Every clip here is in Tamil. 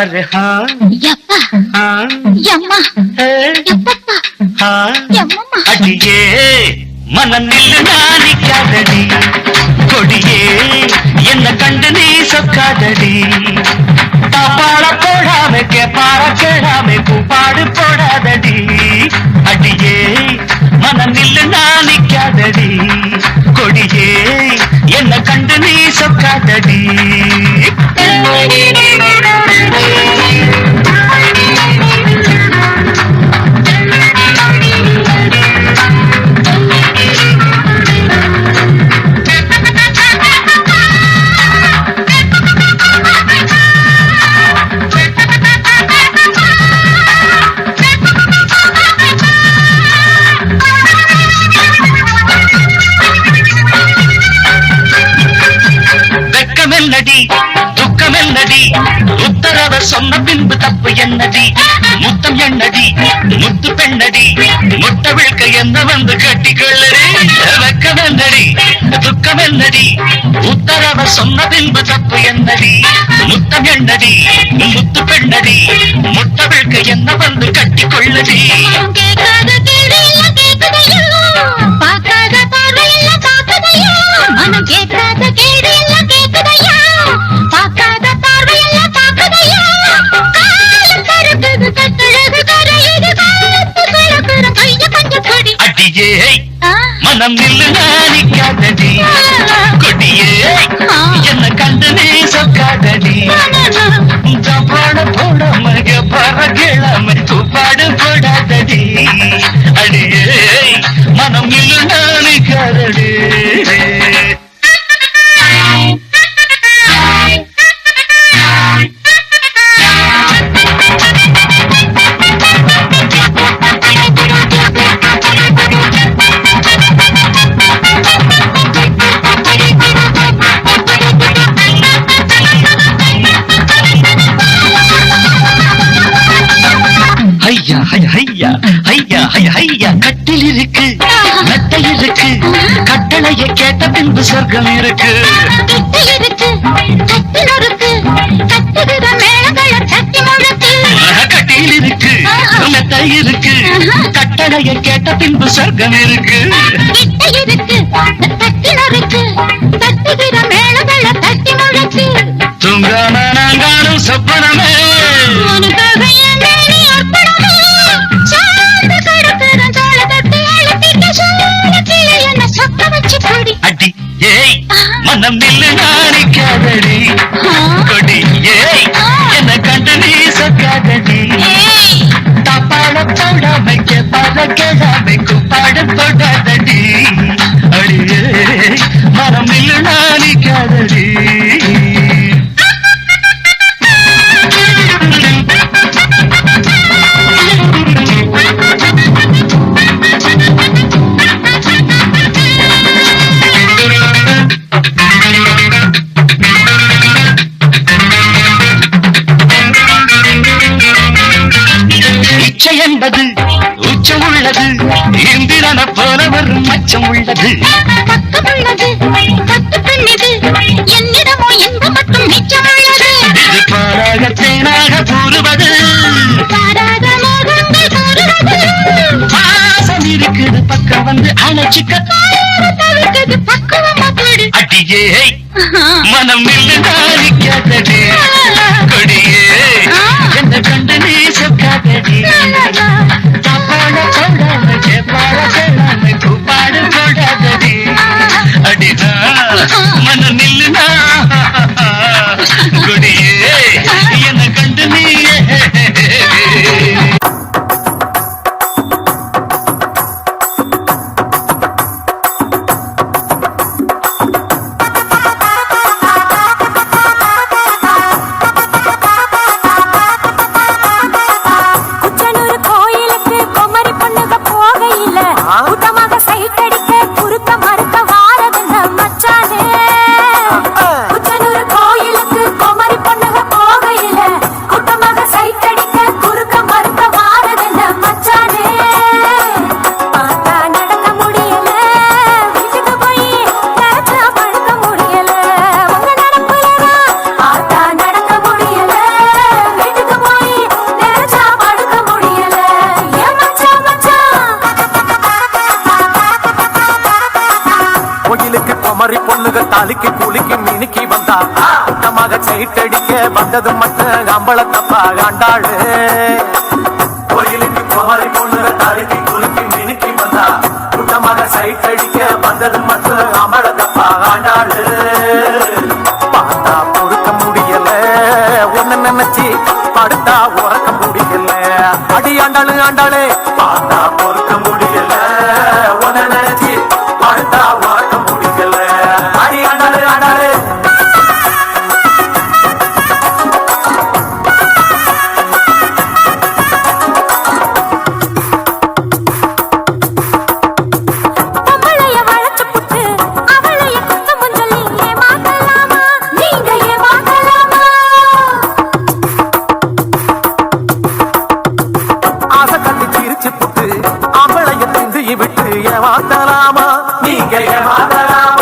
அரே. ஹா ஹா ஹா அடியே மனநில் நாணிக்காதடி கொடியே என்ன கண்டு நீ சொக்காதடி தாப்பாட போடாமே கேப்பாட கேடாமே பூப்பாடு போடாதடி. என்ன கண்டு நீ சொக்காதடி. வந்து கட்டிக்கொள்ளடி வெக்கம் என்னடி துக்கம் என்னடி உத்தரவ சொன்ன பின்பு தப்பு என்னடி? முத்தம் என்னடி? முத்து பெண்ணடி? முட்டவிழ்க்க ராகம் இருக்கு. கட்டியில் இருக்கு இருக்கு. கட்டளையை கேட்ட பின்பு சொர்க்கம் இருக்கு. இருக்கு தொடாதடி. அடியே மரம் நாளிக்காதடி. என்பது உச்சம் உள்ளது வரும் அச்சம் உள்ளது. உள்ளது என்னிடமோ என்ப மட்டும் மிச்சம் உள்ளது. இது பாராக பக்கம் வந்து அணைச்சிக்க அடியே மனம் இல்லை காரிக்காதடி கொடியே என்ன கண்டு நீ சொக்காதடி கண்டது மட்டும் கம்பளத்தப்பா கண்டாளு. నీ జయ మాధరామ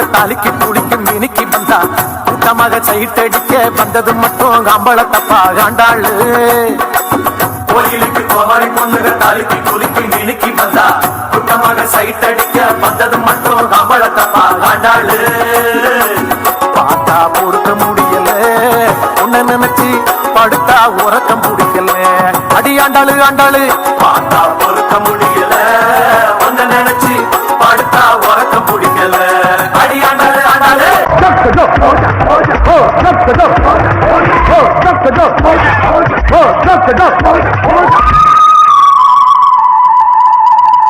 குமரி தாலிக்கு குளிக்கு மினிக்கு வந்தா. கூட்டமாக சைட்டடிக்க வந்தது மட்டும் கம்பளத்தப்பா காண்டாளு கோயிலுக்கு கோவாரி பொண்ணுக தாலிக்கு குளிக்கு மினிக்கு வந்தா. கூட்டமாக சைட்டடிக்க வந்தது மட்டும் கம்பளத்தப்பா காண்டாளு பார்த்தா பொறுக்க முடியல. உன்னை நினைச்சு படுத்தா உறக்கம் பிடிக்கல. அடி ஆண்டாளு ஆண்டாளு. பார்த்தா dope, drop the dope, drop the dope, drop the dope,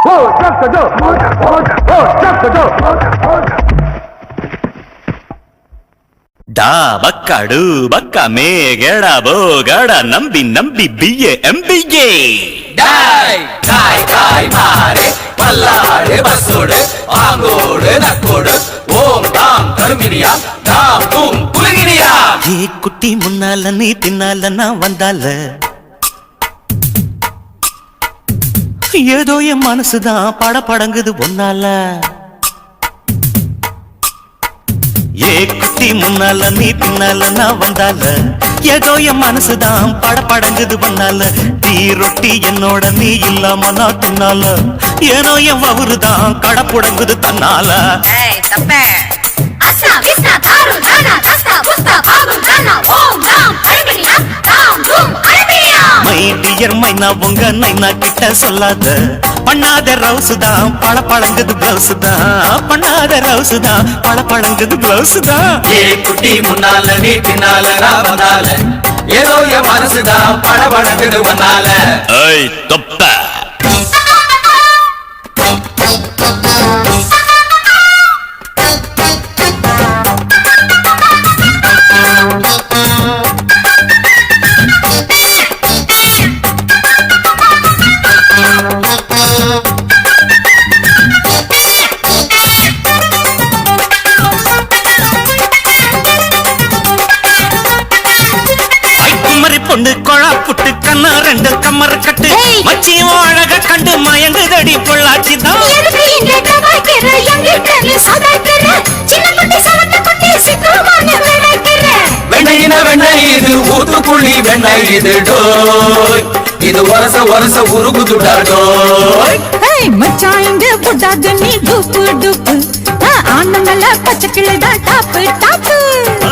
whoa, drop the dope, whoa, drop the dope. டா பக்கடூ பக்கா மே கேடா போ கட நம்பி நம்பி பிஏ எம்பிஏ. டாய் டாய் டாய் மாரே பல்லாடு பசுடு பாங்கோடு நக்கோடு. ஓம் தாம் கருமினியா நாம் தூம் குலுங்கினியா ஏ குட்டி முன்னால நீ பின்னால நான் வந்தால? ஏதோ என் மனசுதான் பட படங்குது ஒன்னால ஏ குட்டி முன்னால நீ பின்னால நான் வந்தால? ஏதோ என் மனசுதான் படப்படங்குது பண்ணால தீ ரொட்டி என்னோட நீ இல்லாம நான் தின்னால. ஏனோ என் வவுறுதான் கடப்புடங்குது தன்னால. ஏய் தாரு தானா தஸ்தா புஸ்தா பாகு தானா ஓம் தாம் கருமினியா தாம் தூம் கருமினியா மை டியர் மைனா உங்க நைனா கிட்ட சொல்லாத. பண்ணாத ரவுசு தான் பழ பழங்குது பிளவுஸ் தான். பண்ணாத ரவுசு தான் பழ பழங்குது பிளவுஸ் தான். ஏ குட்டி முன்னால நீ பின்னால நான் வந்தால ஏதோ என் மனசுதான் படபடக்குது வந்தால ஐய் தொப்ப. ஊத்துக்குழி வெண்ணெய் இது டோய். இது ஒரச ஒரச உருகுதுடா டோய். ஏய் மச்சான் இங்க புட்டாத நீ டுப்பு டுப்பு. ஆனந்தல பச்சை கிளிதான் டாப்பு டாப்பு.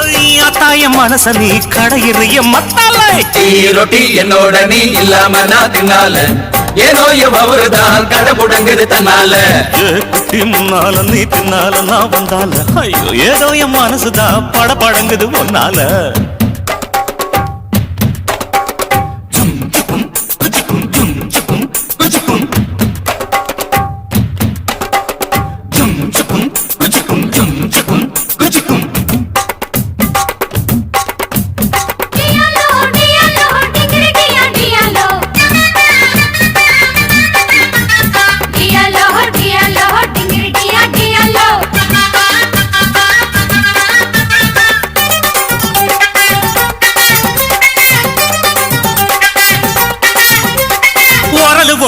ஐயா தாய மனச நீ கடையிறிய மத்தாலை டீ ரொட்டி என்னோட நீ இல்லாம நான் தின்னால. ஏதோ என் அவருதான் கடை முடங்குது தன்னால. குட்டி முன்னால நீ பின்னால நான் வந்தால. ஐயோ ஏதோ என் மனசுதான் பட படங்குது ஒன்னால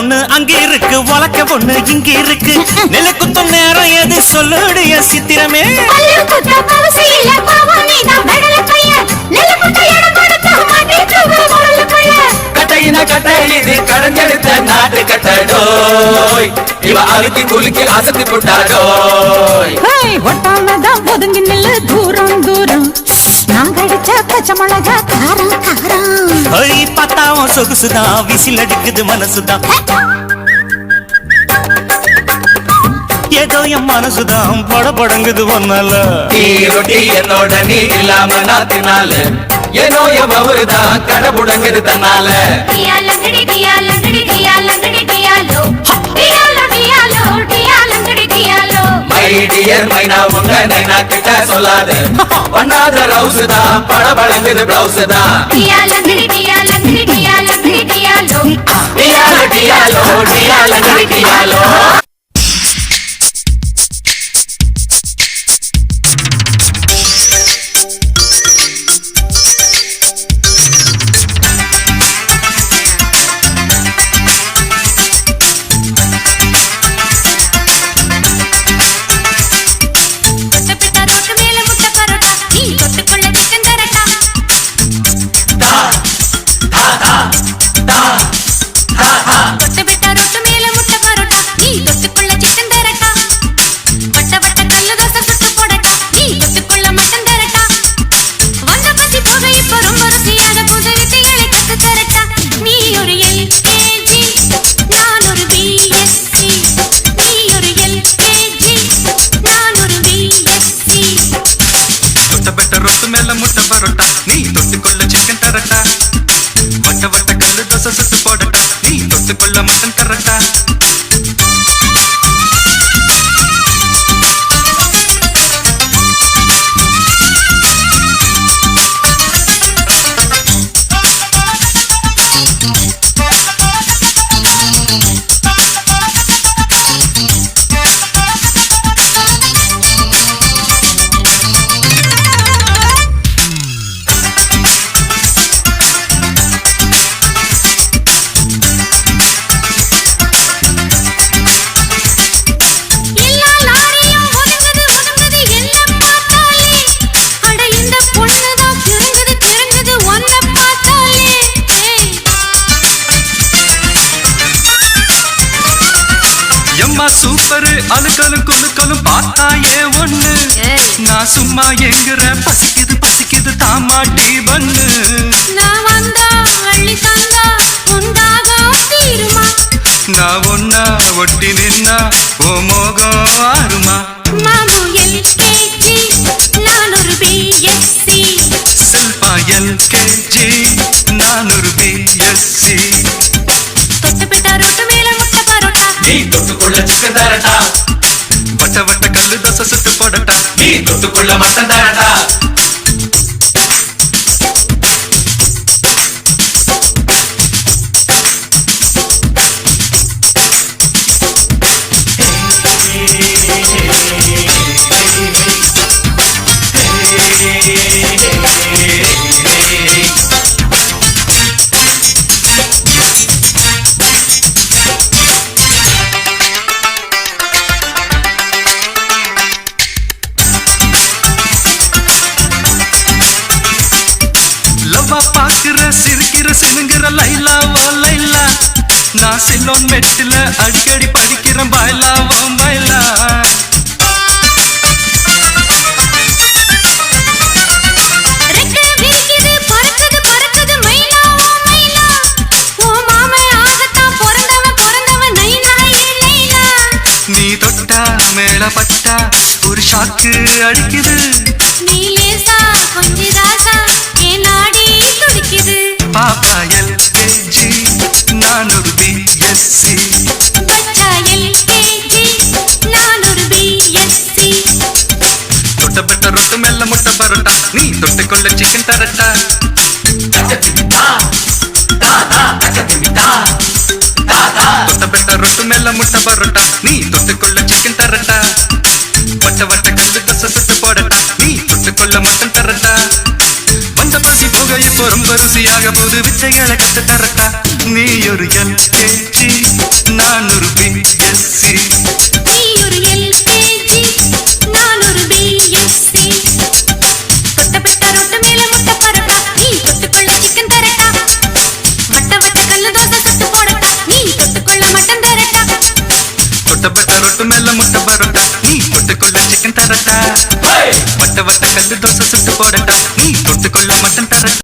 ஒண்ணு அங்க இருக்கு உலக்க ஒண்ணு இங்க இருக்கு. நிலக்குத்தும் நேரம் எது சொல்லுடைய சித்திரமே. கட்டையின கட்டை இது கடைஞ்செடுத்த நாட்டு கட்டடோய். இவ அழுத்தி குலுக்கி அசத்தி புட்டாடோய். ஏய் ஒட்டாமதான் ஒதுங்கி நில்லு தூரம் தூரம். நான் கடிச்ச பச்சை மிளகா காரம் காரம். ஐ பத்தாவும் சொகுசுதான் விசில் அடிக்குது மனசுதான். ஏதோ என் மனசுதான் பட படங்குது ஒன்னால. டீ ரொட்டி என்னோட நீ இல்லாம நான் தின்னால. ஏனோ என் தன்னால டியாலோ மை டியர் மைனா உங்க நைனா கிட்ட சொல்லாத. பண்ணாத ரவுஸ் தான் பட பழங்குது பிளவுஸ் தான் டியாலோ. டியாலோ டியாலோ டியாலோ. நீ தொட்டுக்கொள்ள கர ஏ ஒண்ணு. நான் சும்மா எங்குற பசிக்குது பசிக்குது தாமாட்டி பண்ணு நான் வந்தா அள்ளி தந்தா உண்டாகும் தீருமா நான் ஒன்னா ஒட்டி நின்னா ஓ மோகம் ஆறுமா? மாமு எல்கேஜி நான் ஒரு பிஎஸ்சி சில்பா எல்கேஜி நான் ஒரு பிஎஸ்சி தொட்டு பிட்டா ரொட்டு மேல முட்டை பரோட்டா. நீ தொட்டுக்கொள்ள சிக்கன் தரட்டா சொல்லு கல்லு தோசை சுட்டு போடட்டா? நீ தொட்டுக்குள்ள மட்டன் தரட்டா பிறந்தவன் பிறந்தவன் நைனா ஏ நைனா நீ தொட்டா மேல பட்டா ஒரு ஷாக்கு அடிக்குது. தாதா தொட்ட பெட்ட ரொட்டு மெல்ல முட்டை பரோட்டா. நீ தொட்டுக்கொள்ள சிக்கன் தரட்டா வட்ட வட்ட கல்லு தசை சுட்டு போடட்டா. நீ தொட்டுக்கொள்ள மட்டன் தரட்டா வந்த பசி போக இப்போ ரொம்ப ருசியாக போது வித்தைகளை கத்து தரட்டா. நீ ஒரு எல்கேஜி நான் ஒரு பிஎஸ்சி தொட்ட பெட்ட ரொட்டு மெல்ல முட்டை பரோட்டா நீ தொட்டுக்கொள்ள சிக்கன் தரட்டா ஹே வட்ட வட்ட கல்லு தோசை சுட்டு போடட்டா நீ தொட்டுக்கொள்ள மட்டன் தரட்டா